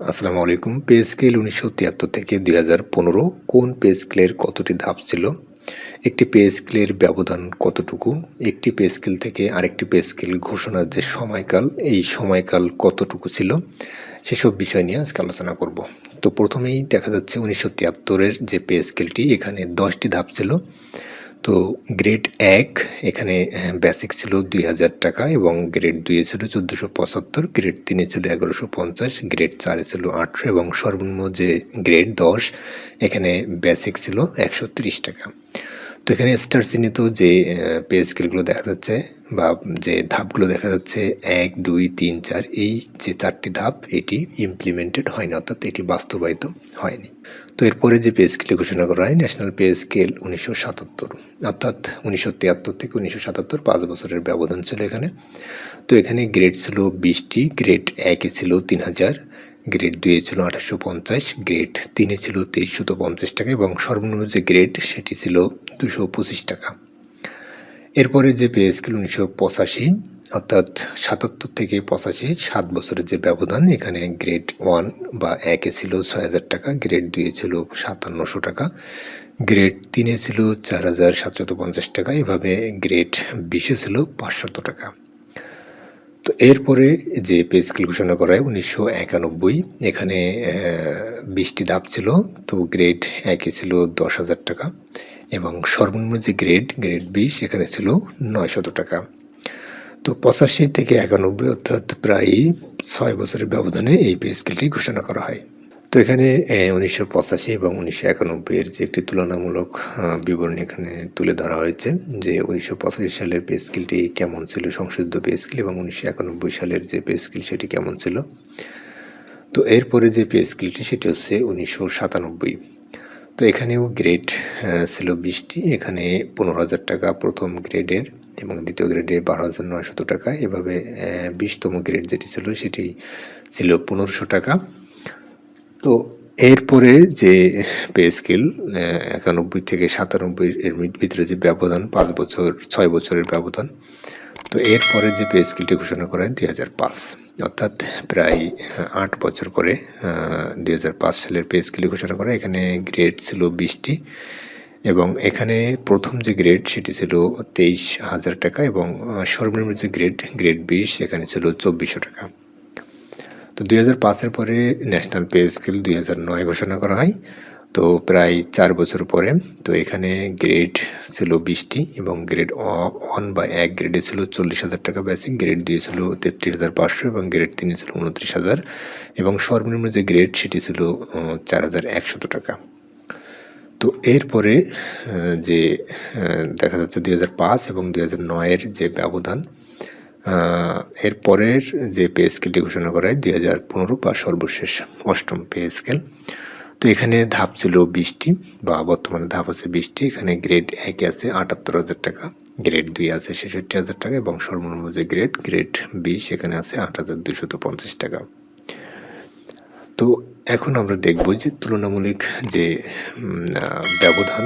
আসসালামু আলাইকুম। Pay scale উনিশশো তিয়াত্তর থেকে দুই হাজার পনেরো কোন পে স্কেলের কতটি ধাপ ছিল? একটি পে স্কেলের ব্যবধান কতটুকু? একটি পে স্কেল থেকে আরেকটি পে স্কেল ঘোষণার যে সময়কাল, এই সময়কাল কতটুকু ছিল? সেসব বিষয় নিয়ে আজকে আলোচনা করব। তো প্রথমেই দেখা যাচ্ছে উনিশশো তিয়াত্তরের যে পে স্কেলটি, এখানে দশটি ধাপ ছিল। তো গ্রেড এক, এখানে বেসিক ছিল দুই হাজার টাকা এবং গ্রেড দুইয়ে ছিল চোদ্দোশো পঁচাত্তর গ্রেড তিনে ছিল এগারোশো পঞ্চাশ গ্রেড চারে ছিল আটশো এবং সর্বনিম্ন যে গ্রেড দশ, এখানে বেসিক ছিল একশো ত্রিশ টাকা। তো এখানে স্টার চিহ্নিত যে পে স্কেলগুলো দেখা যাচ্ছে বা যে ধাপগুলো দেখা যাচ্ছে, এক, দুই, তিন, চার, এই যে চারটি ধাপ, এটি ইমপ্লিমেন্টেড হয়নি, অর্থাৎ এটি বাস্তবায়িত হয়নি। তো এরপরে যে পে স্কেল ঘোষণা করা হয় ন্যাশনাল পে স্কেল উনিশশো সাতাত্তর, অর্থাৎ উনিশশো তিয়াত্তর থেকে উনিশশো সাতাত্তর, পাঁচ বছরের ব্যবধান ছিল এখানে। তো এখানে গ্রেড ছিল বিশটি গ্রেড একে ছিল তিন হাজার গ্রেড দুয়ে ছিল আঠাশশো পঞ্চাশ গ্রেড তিনে ছিল তেইশশত পঞ্চাশ টাকা এবং সর্বনিম্ন যে গ্রেড সেটি ছিল দুশো পঁচিশ টাকা। এরপরে যে পে স্কেল উনিশশো পঁচাশি, অর্থাৎ সাতাত্তর থেকে পঁচাশি, সাত বছরের যে ব্যবধান, এখানে গ্রেড ওয়ান বা একে ছিল ছয় হাজার টাকা গ্রেড দুয়ে ছিল সাতান্নশো টাকা গ্রেড তিনে ছিল চার হাজার সাতশত পঞ্চাশ টাকা, এভাবে গ্রেড বিশে ছিল পাঁচশত টাকা। তো এরপরে যে পে স্কেল ঘোষণা করা হয় উনিশশো একানব্বই, এখানে বিশটি ধাপ ছিল। তো গ্রেড একে ছিল দশ হাজার টাকা এবং সর্বনিম্ন যে গ্রেড গ্রেড বিশ, এখানে ছিল নয়শত টাকা। তো পঁচাশি থেকে একানব্বই অর্থাৎ প্রায় ছয় বছরের ব্যবধানে এই পে স্কেলটি ঘোষণা করা হয়। তো এখানে উনিশশো পঁচাশি এবং উনিশশো একানব্বইয়ের যে একটি তুলনামূলক বিবরণী এখানে তুলে ধরা হয়েছে যে উনিশশো পঁচাশি সালের পে স্কেলটি কেমন ছিল, সংশোধিত পে স্কেল এবং উনিশশো একানব্বই সালের যে পে স্কেল সেটি কেমন ছিল। তো এরপরে যে পে স্কেলটি সেটি হচ্ছে উনিশশো সাতানব্বই। তো এখানেও গ্রেড ছিল বিশটি, এখানে পনেরো হাজার টাকা প্রথম গ্রেডের এবং দ্বিতীয় গ্রেডে বারো হাজার নয়শত টাকা। এভাবে বিশতম গ্রেড যেটি ছিল, সেটি ছিল পনেরোশো টাকা। তো এরপরে যে পে স্কেল একানব্বই থেকে সাতানব্বই এর ভিতরে যে ব্যবধান, পাঁচ বছর, ছয় বছরের ব্যবধান, তো এরপরে যে পে স্কেলটি ঘোষণা করা হয় দুই হাজার পাঁচ। অর্থাৎ প্রায় আট বছর পরে দুই হাজার পাঁচ সালের পে স্কেলটি ঘোষণা করা এখানে গ্রেড ছিল বিশটি এবং এখানে প্রথম যে গ্রেড সেটি ছিল তেইশ হাজার টাকা এবং সর্বনিম্ন যে গ্রেড গ্রেড বিশ, এখানে ছিল চব্বিশশো টাকা। তো দুই হাজার পাঁচের পরে ন্যাশনাল পে স্কেল দুই হাজার নয় ঘোষণা করা হয়। তো প্রায় চার বছর পরে, তো এখানে গ্রেড ছিল বিশটি এবং গ্রেড ওয়ান বা এক গ্রেডে ছিল চল্লিশ হাজার টাকা বেসিক গ্রেড দুই ছিল তেত্রিশ হাজার পাঁচশো এবং গ্রেড তিনে ছিল উনত্রিশ হাজার এবং সর্বনিম্ন যে গ্রেড সেটি ছিল চার হাজার একশত টাকা। তো এরপরে যে দেখা যাচ্ছে দুই হাজার পাঁচ এবং দুই হাজার নয়ের যে ব্যবধান এর পরের যে পে স্কেলটি ঘোষণা করা হয় দুই হাজার পনেরো বা সর্বশেষ অষ্টম পে স্কেল। তো এখানে ধাপ ছিল বিশটি বা বর্তমানে ধাপ আছে বিশটি। এখানে গ্রেড একে আছে আটাত্তর হাজার টাকা, গ্রেড দুই আছে ছেষট্টি হাজার টাকা এবং সর্বনিম্ন যে গ্রেড গ্রেড বিশ, এখানে আছে আট হাজার দুইশত পঞ্চাশ টাকা। তো এখন আমরা দেখব যে তুলনামূলক যে ব্যবধান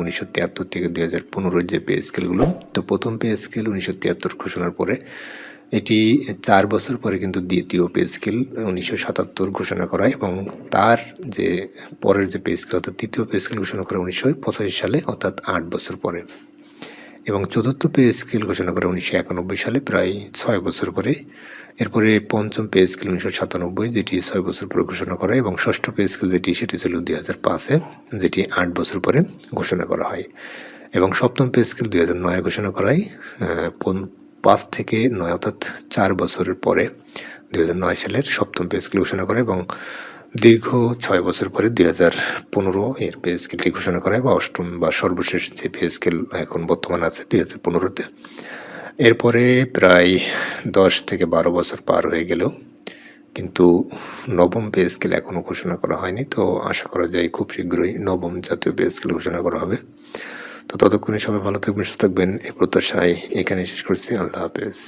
উনিশশো তিয়াত্তর থেকে দুই হাজার পনেরোর যে পে স্কেলগুলো তো প্রথম পে স্কেল উনিশশো তিয়াত্তর ঘোষণার পরে, এটি চার বছর পরে কিন্তু দ্বিতীয় পে স্কেল উনিশশো সাতাত্তর ঘোষণা করা এবং তার যে পরের যে পে স্কেল অর্থাৎ তৃতীয় পে স্কেল ঘোষণা করা উনিশশো পঁচাশি সালে, অর্থাৎ আট বছর পরে। এবং চতুর্থ পে স্কেল ঘোষণা করে উনিশশো একানব্বই সালে প্রায় ছয় বছর পরে। এরপরে পঞ্চম পে স্কেল উনিশশো সাতানব্বই, যেটি ছয় বছর পরে ঘোষণা করা এবং ষষ্ঠ পে স্কেল যেটি, সেটি ছিল দুই হাজার পাঁচে, যেটি আট বছর পরে ঘোষণা করা হয়। এবং সপ্তম পে স্কেল দুই হাজার নয় ঘোষণা করা হয় পাঁচ থেকে নয় অর্থাৎ চার বছরের পরে দুই হাজার নয় সালের সপ্তম পে স্কেল ঘোষণা করে এবং দীর্ঘ ছয় বছর পরে দুই হাজার পনেরো এর পে স্কেলটি ঘোষণা করা হয় বা অষ্টম বা সর্বশেষ যে পে স্কেল এখন বর্তমান আছে দুই হাজার পনেরোতে। এরপরে প্রায় দশ থেকে বারো বছর পার হয়ে গেলেও কিন্তু নবম পে স্কেল এখনও ঘোষণা করা হয়নি। তো আশা করা যায় খুব শীঘ্রই নবম জাতীয় পে স্কেল ঘোষণা করা হবে। তো ততক্ষণে সবাই ভালো থাকবেন, সুস্থ থাকবেন। এই প্রত্যাশায় এখানে শেষ করছি। আল্লাহ হাফেজ।